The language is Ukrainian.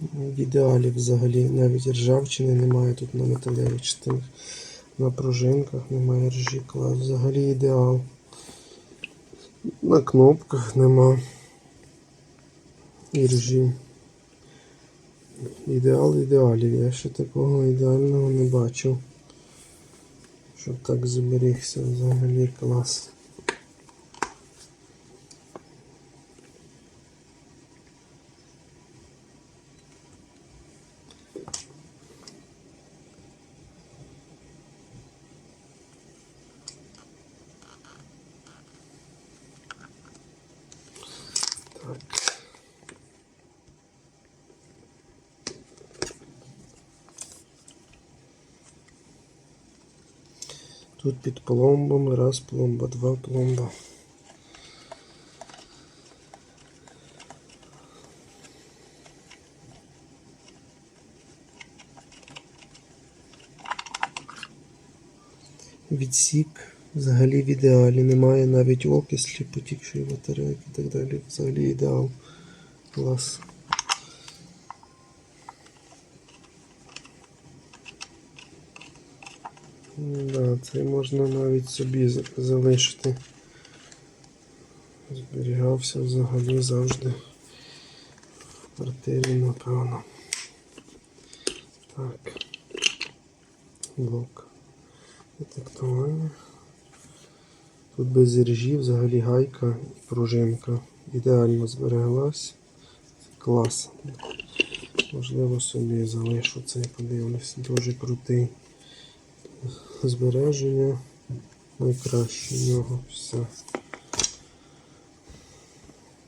В ідеалі взагалі навіть ржавчини немає тут на металевих частинах. На пружинках немає ржі клас. Взагалі ідеал. На кнопках нема. І ржі. Ідеал ідеалів. Я ще такого ідеального не бачив. Щоб так зберігся взагалі клас. Тут під пломбами, раз пломба, два пломба. Відсік взагалі в ідеалі. Немає навіть окислі, потікшої батарейки і так далі. Взагалі ідеал. Клас. Да, це можна навіть собі залишити. Зберігався взагалі завжди в квартирі, напевно. Так. Блок. Детектування. Тут без ржі взагалі гайка і пружинка. Ідеально збереглась. Клас. Можливо, собі залишу цей, подивлюсь. Дуже крутий. Збереження найкраще в нього все.